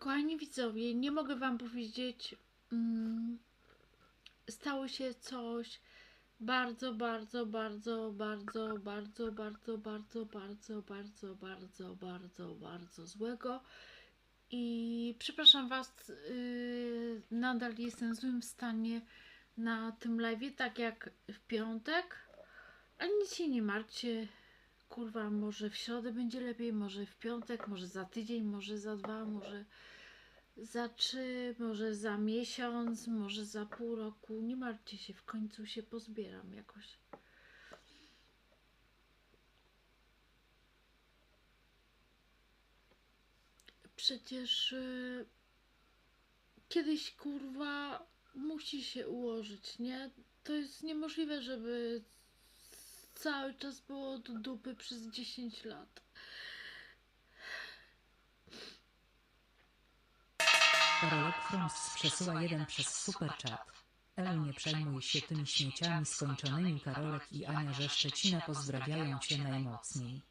Kochani widzowie, nie mogę wam powiedzieć. Mm, stało się coś bardzo, bardzo, bardzo, bardzo, bardzo, bardzo, bardzo, bardzo, bardzo, bardzo, bardzo, bardzo złego. I przepraszam was, yy, nadal jestem w złym stanie na tym live'ie, tak jak w piątek. Ale nic się nie martwcie. Kurwa, może w środę będzie lepiej, może w piątek, może za tydzień, może za dwa, może za trzy, może za miesiąc, może za pół roku. Nie martwcie się, w końcu się pozbieram jakoś. Przecież y, kiedyś kurwa musi się ułożyć, nie? To jest niemożliwe, żeby cały czas było do dupy przez 10 lat. Karolek Froms przesyła jeden przez super chat. El nie przejmuj się tymi śmieciami skończonymi Karolek i Ania ze Szczecina pozdrawiają cię najmocniej.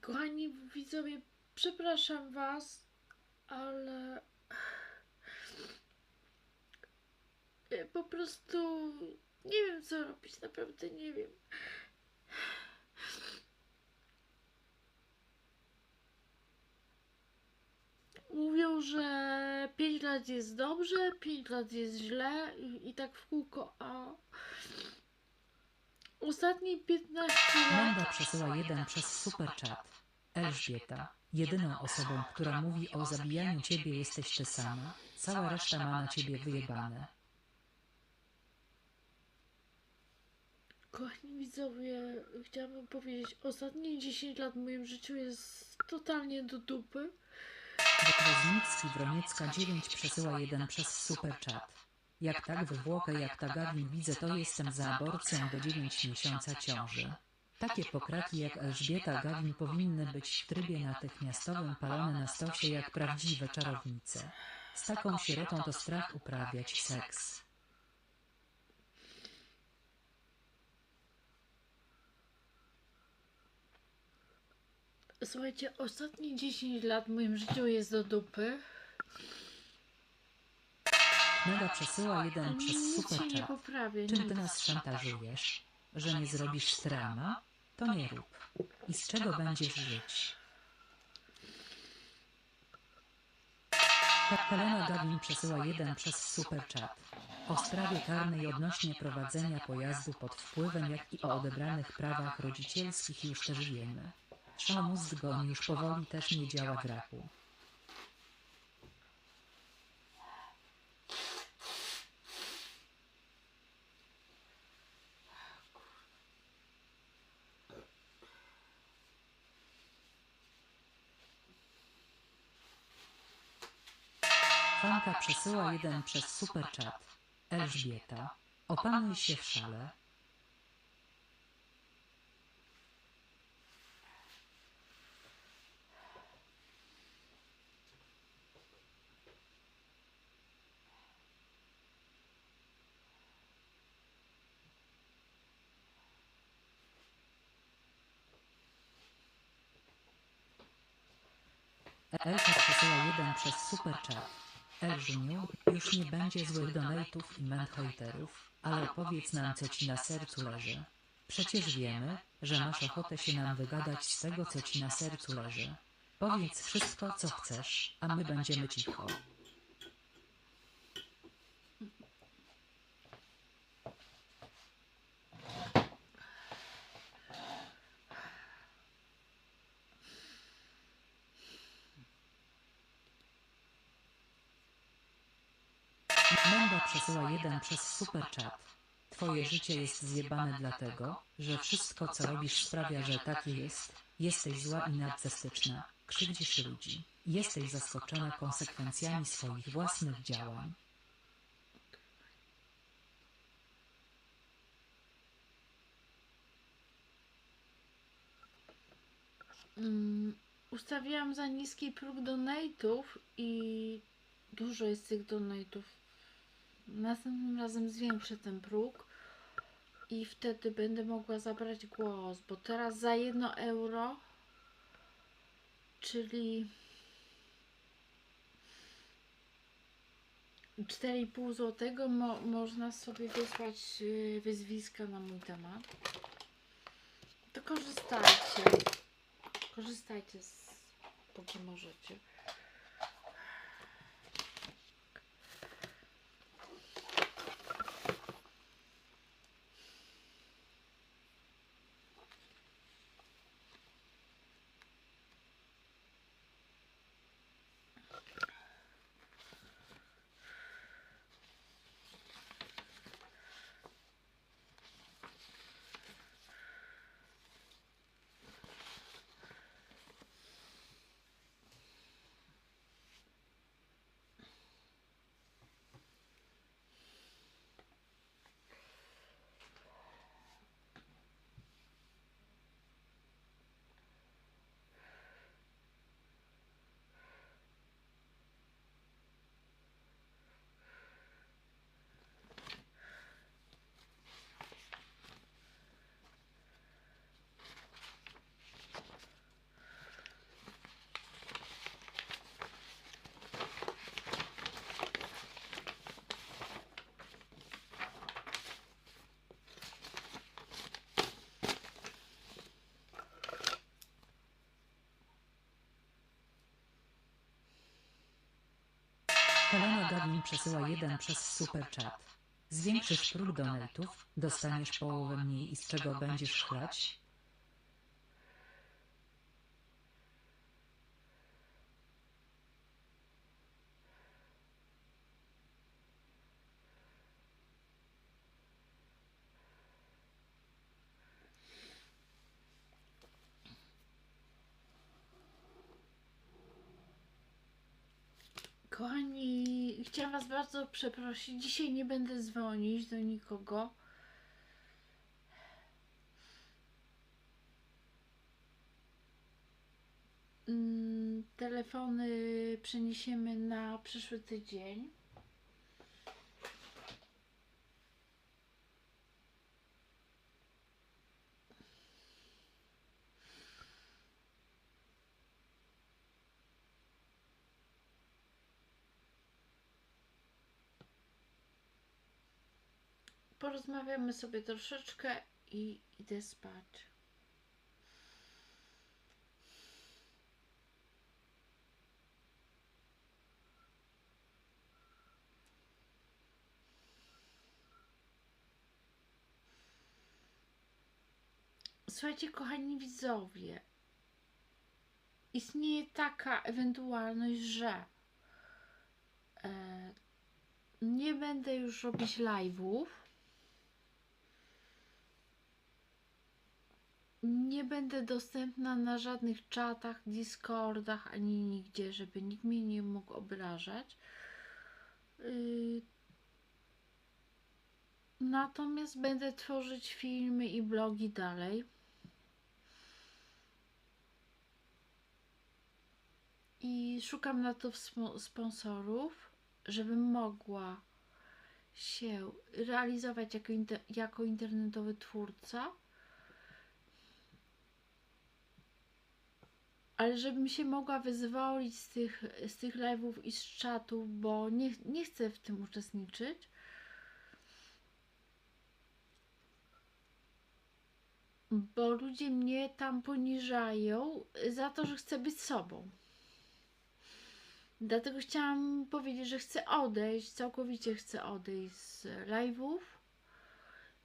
Kochani widzowie, przepraszam Was, ale po prostu nie wiem co robić, naprawdę nie wiem. Mówią, że 5 lat jest dobrze, 5 lat jest źle i, i tak w kółko, a ostatnie 15 lat Manda przesyła jeden przez super chat. Elżbieta, jedyną osobą, która mówi o zabijaniu ciebie jesteś ty sama. Cała reszta ma na ciebie wyjebane. Kochani widzowie, chciałabym powiedzieć, ostatnie 10 lat w moim życiu jest totalnie do dupy. Woznicki Wroniecka 9 przesyła jeden przez super chat. Jak tak wywłokę jak ta Gawin widzę to jestem za aborcją do 9 miesiąca ciąży. Takie pokraki jak Elżbieta Gawin powinny być w trybie natychmiastowym palone na stosie jak prawdziwe czarownice. Z taką sierotą to strach uprawiać seks. Słuchajcie, ostatnie 10 lat w moim życiu jest do dupy. Mega przesyła jeden przez super. Czym ty nas szantażujesz? Że nie zrobisz strama? To nie rób. I z czego będziesz żyć? Helena Gawin przesyła jeden przez super chat. O sprawie karnej odnośnie prowadzenia pojazdu pod wpływem, jak i o odebranych prawach rodzicielskich już też wiemy. Szał mózg go już powoli też nie działa w rachu. Fanka przesyła jeden przez super chat. Elżbieta, opanuj się w szale. Elka przesyła jeden przez super chat. Elżuniu, już nie będzie złych donate'ów i menhojterów, ale opowiedz nam co ci na sercu leży. Przecież wiemy, że masz ochotę się nam wygadać z tego co ci na sercu leży. Powiedz wszystko co chcesz, a my będziemy cicho. Przesyła jeden przez super chat. Twoje życie jest zjebane dlatego, że wszystko co robisz sprawia, że takie jest. Jesteś zła i narcystyczna. Krzywdzisz ludzi. Jesteś zaskoczona konsekwencjami swoich własnych działań. Mm, ustawiłam za niski próg donate'ów i dużo jest tych donate'ów. Następnym razem zwiększę ten próg i wtedy będę mogła zabrać głos, bo teraz za jedno euro, czyli 4,5 zł mo można sobie wysłać yy, wyzwiska na mój temat. To korzystajcie. Korzystajcie z póki możecie. Kolano Gavin przesyła jeden przez super chat. Zwiększysz próg donate'ów, dostaniesz połowę mniej i z czego będziesz chlać? Kochani, chciałam Was bardzo przeprosić. Dzisiaj nie będę dzwonić do nikogo. Mm, Telefony przeniesiemy na przyszły tydzień. Porozmawiamy sobie troszeczkę i idę spać. Słuchajcie, kochani widzowie, istnieje taka ewentualność, że e, nie będę już robić live'ów. Nie będę dostępna na żadnych czatach, Discordach ani nigdzie, żeby nikt mnie nie mógł obrażać. Yy, Natomiast będę tworzyć filmy i blogi dalej. I szukam na to sponsorów, żebym mogła się realizować jako, inter- jako internetowy twórca. Ale żebym się mogła wyzwolić z tych, z tych live'ów i z czatów, bo nie, nie chcę w tym uczestniczyć. Bo ludzie mnie tam poniżają za to, że chcę być sobą. Dlatego chciałam powiedzieć, że chcę odejść, całkowicie chcę odejść z live'ów,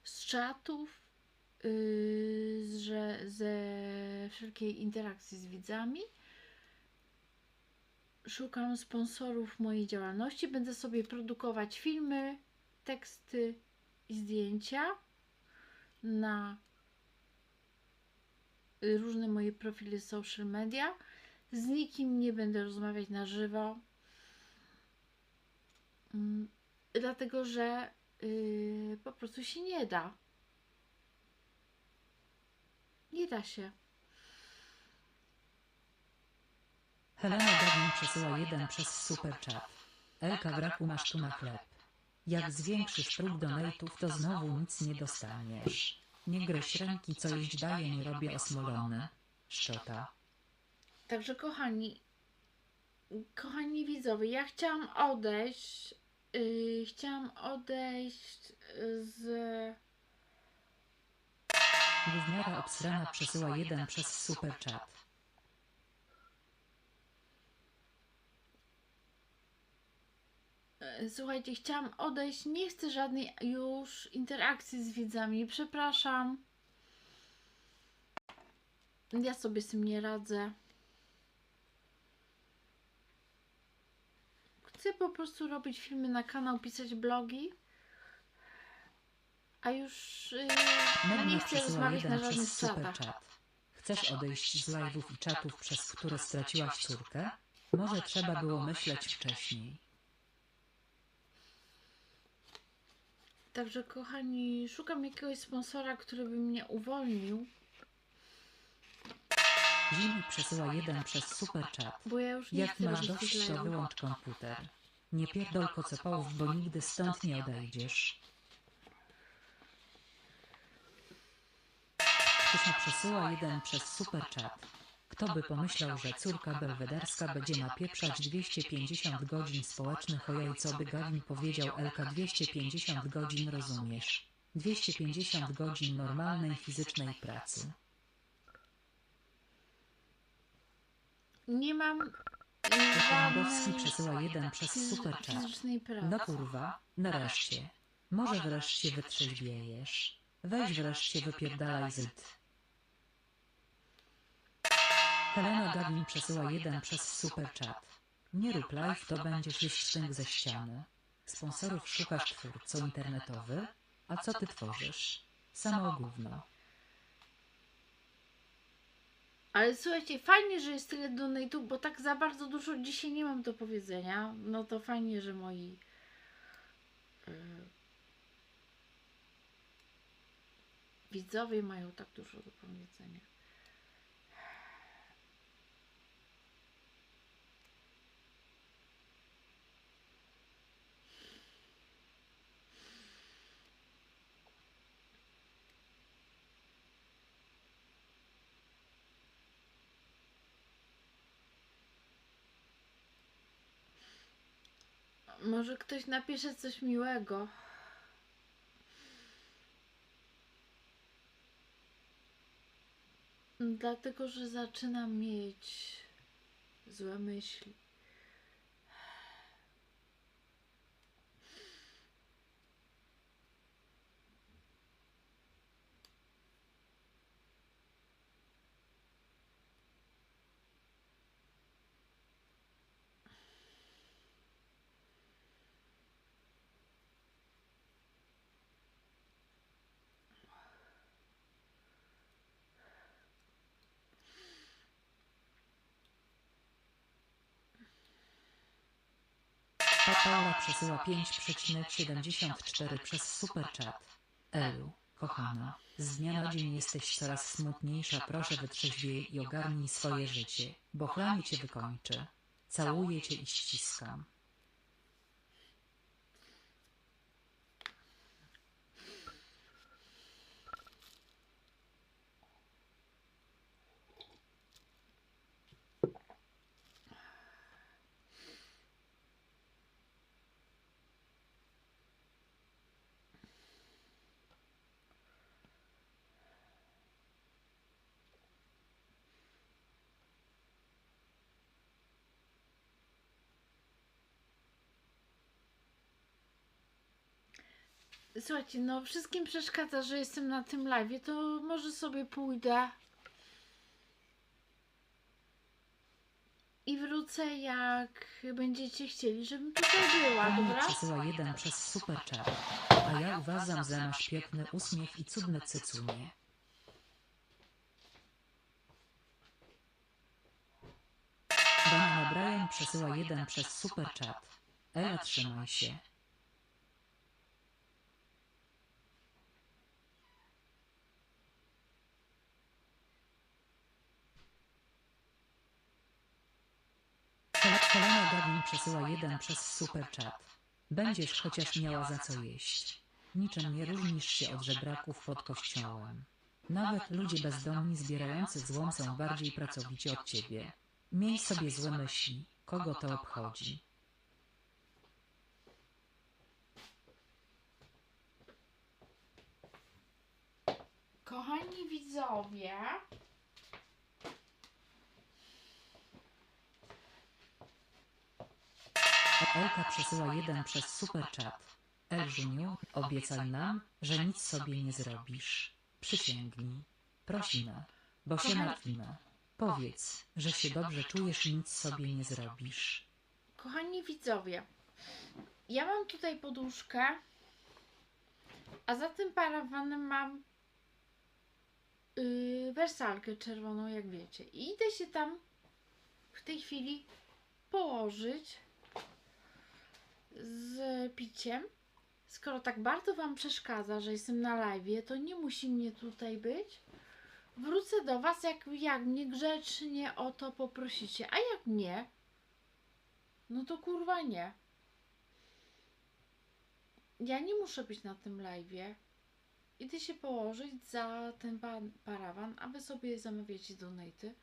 z czatów, yy, że, ze wszelkiej interakcji z widzami. Szukam sponsorów mojej działalności. Będę sobie produkować filmy, teksty i zdjęcia na różne moje profile social media. Z nikim nie będę rozmawiać na żywo. Mm, Dlatego, że yy, po prostu się nie da. Nie da się. Helena Gawin przesyła jeden przez super chat. Elka w raku masz tu na chleb. Jak zwiększysz próg donate'ów, to znowu nic nie dostaniesz. Nie gryź ręki, co jeść daje, nie robię osmolony. Szczota. Także kochani, kochani widzowie, ja chciałam odejść, yy, chciałam odejść z... Gówniara obsrana przesyła jeden przez super chat. yy, Słuchajcie, chciałam odejść, nie chcę żadnej już interakcji z widzami, przepraszam. Ja sobie z tym nie radzę. Chcę po prostu robić filmy na kanał, pisać blogi. A już yy, no nie chcę rozmawiać na jeden żadnych czatach. Chcesz odejść z live'ów i czatów, przez które straciłaś córkę? Może trzeba było myśleć wcześniej. Także kochani, szukam jakiegoś sponsora, który by mnie uwolnił, Zimi przesyła jeden przez super chat. bo ja już nie Jak chcę masz dość, to wyłącz komputer. Nie pierdol kocopołów, bo nigdy stąd nie odejdziesz. Ktoś przesyła jeden przez super chat. Kto by pomyślał, że córka belwederska będzie napieprzać 250 godzin społecznych o co by Gawin powiedział Elka 250 godzin rozumiesz. 250 godzin normalnej fizycznej pracy. Nie mam Lewandowski przesyła jeden przez super chat. No kurwa, nareszcie. Może wreszcie wytrzeźwiejesz. Weź wreszcie wypierdalaj zyd. Helena Gawin przesyła jeden przez super chat. Nie rób live, to będziesz jeść sztynk ze ściany. Sponsorów szukasz twórco internetowy? A co ty tworzysz? Samo gówno. Ale słuchajcie, fajnie, że jest tyle donate'ów, bo tak za bardzo dużo dzisiaj nie mam do powiedzenia. No to fajnie, że moi yy, widzowie mają tak dużo do powiedzenia. Może ktoś napisze coś miłego. Dlatego, że zaczynam mieć złe myśli. Paula przesyła 5,74 przez super chat. Elu, kochana, z dnia na dzień jesteś coraz smutniejsza, proszę wytrzeźwiej i ogarnij swoje życie, bo chlanie cię wykończy. Całuję cię i ściskam. Słuchajcie, no wszystkim przeszkadza, że jestem na tym live, to może sobie pójdę i wrócę jak będziecie chcieli, żebym tutaj była, Pani dobra? przesyła jeden przez super chat. A ja uważam, że masz piękny uśmiech i cudne cycunie. Banana Brian przesyła jeden przez super chat. Ela trzymaj się. Helena Gawin przesyła jeden przez super chat. Będziesz chociaż miała za co jeść. Niczym nie różnisz się od żebraków pod kościołem. Nawet ludzie bezdomni zbierający złom są bardziej pracowici od ciebie. Miej sobie złe myśli, kogo to obchodzi. Kochani widzowie, Elka przesyła jeden przez super chat. Elżuniu, obiecaj nam, że nic sobie nie zrobisz. Przysięgnij. Prosimy, bo się martwimy. Powiedz, że się dobrze czujesz i nic sobie nie zrobisz. kochani widzowie, ja mam tutaj poduszkę, a za tym parawanem mam yy, wersalkę czerwoną, jak wiecie. I idę się tam w tej chwili położyć z piciem. Skoro tak bardzo Wam przeszkadza, że jestem na live, to nie musi mnie tutaj być. Wrócę do Was, jak, jak mnie grzecznie o to poprosicie. A jak nie, no to kurwa nie. Ja nie muszę być na tym live'ie. Idę się położyć za ten parawan, a wy sobie zamawiacie donaty.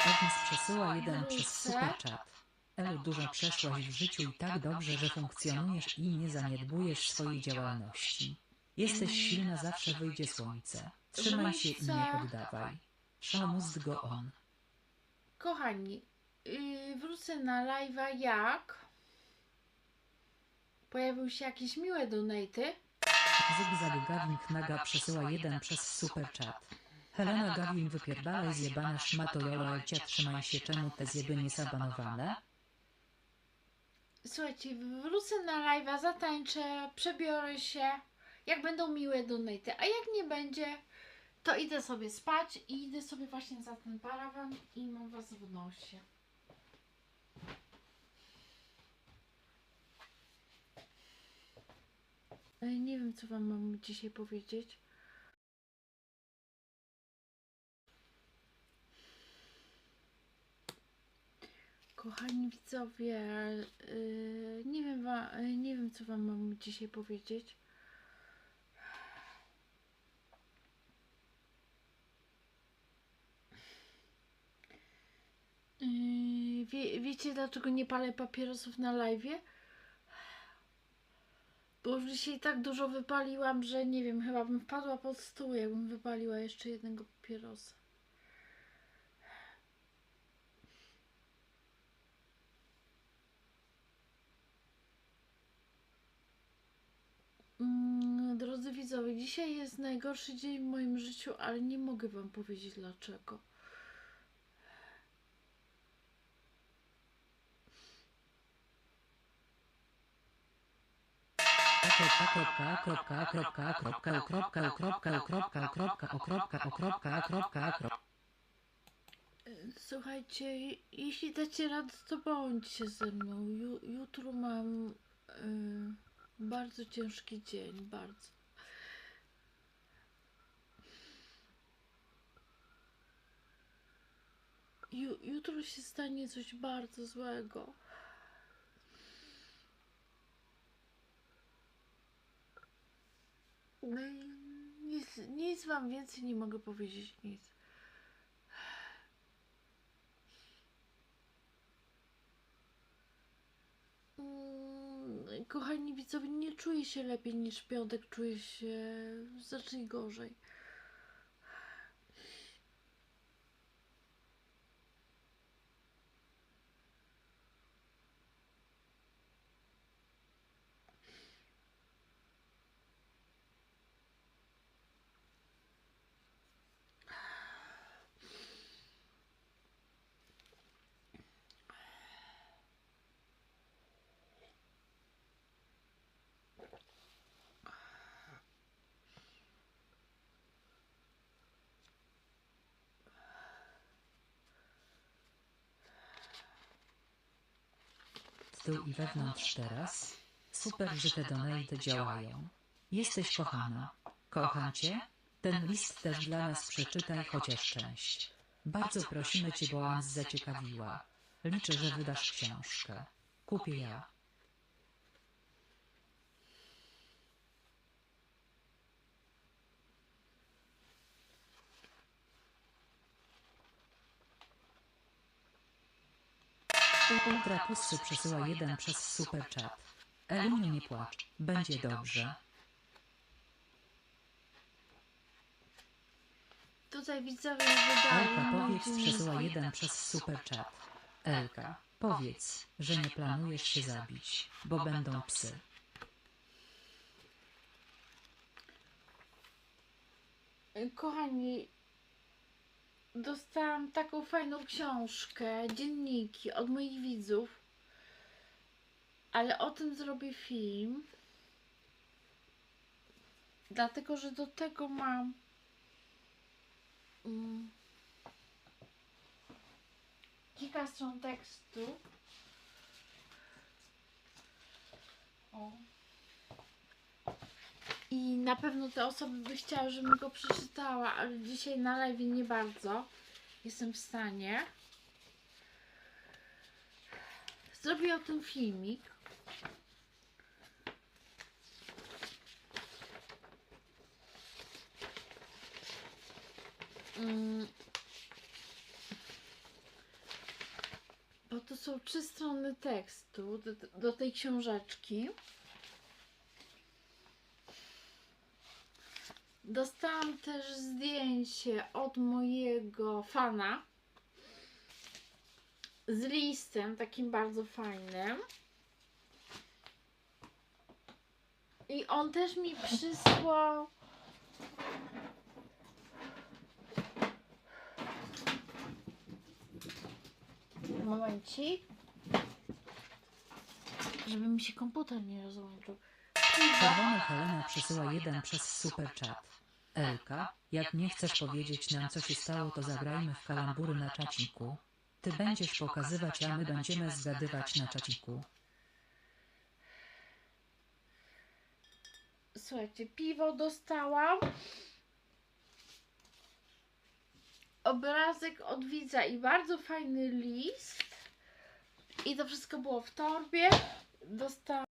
Agnes przesyła jeden przez super chat. Elu, dużo przeszłaś w życiu i tak dobrze, że funkcjonujesz i nie zaniedbujesz swojej działalności. Jesteś silna, zawsze wyjdzie słońce. Trzymaj się i nie poddawaj. Must go on. Kochani, yy, wrócę na live'a jak pojawiły się jakieś miłe donaty. Zygzag Gawing Naga przesyła jeden przez super chat. Helena Gawin wypierdalaj zjebana szmato Jololcia trzymaj się czemu te zjeby nie zabanowane? Słuchajcie, wrócę na live'a, zatańczę, przebiorę się, jak będą miłe donaty, a jak nie będzie, to idę sobie spać i idę sobie właśnie za ten parawan i mam was w nosie. E, Nie wiem, co wam mam dzisiaj powiedzieć. Kochani widzowie, yy, nie, wiem yy, nie wiem, co wam mam dzisiaj powiedzieć. Yy, wie, wiecie, dlaczego nie palę papierosów na live? Bo już dzisiaj tak dużo wypaliłam, że nie wiem, chyba bym wpadła pod stół, jakbym wypaliła jeszcze jednego papierosa. Drodzy widzowie, dzisiaj jest najgorszy dzień w moim życiu, ale nie mogę wam powiedzieć dlaczego. Słuchajcie, jeśli dacie radę, to bądźcie ze mną. Ju, jutro mam y, bardzo ciężki dzień, bardzo. Ju, jutro się stanie coś bardzo złego. No i nic, nic wam więcej nie mogę powiedzieć, nic. Kochani widzowie, nie czuję się lepiej niż piątek, czuję się znacznie gorzej. Z tyłu i wewnątrz teraz. Super, że te donate działają. Jesteś kochana. Kocham cię. Ten list też dla nas przeczytaj chociaż część. Bardzo prosimy cię, bo nas zaciekawiła. Liczę, że wydasz książkę. Kupię ja. Ultrapusy przesyła jeden przez super chat. Eluniu nie płacz, będzie dobrze. Tutaj widzowie wydali Elka nogi powiedz przesyła jeden przez super chat. Elka, powiedz, że nie planujesz się zabić, bo będą psy. Kochani, dostałam taką fajną książkę, dzienniki od moich widzów, ale o tym zrobię film, dlatego że do tego mam mm, kilka stron tekstu. O. I na pewno te osoby by chciały, żebym go przeczytała, ale dzisiaj na live nie bardzo jestem w stanie. Zrobię o tym filmik. Mm. Bo to są trzy strony tekstu do, do tej książeczki. Dostałam też zdjęcie od mojego fana z listem takim bardzo fajnym. I on też mi przysłał momencik żeby mi się komputer nie rozłączył. Czerwona Helena przesyła jeden przez super chat. Elka, jak nie chcesz powiedzieć nam co się stało, to zagrajmy w kalambury na czaciku. Ty będziesz pokazywać, a my będziemy zgadywać na czaciku. Słuchajcie, piwo dostałam. Obrazek od widza i bardzo fajny list. I to wszystko było w torbie. Dostałam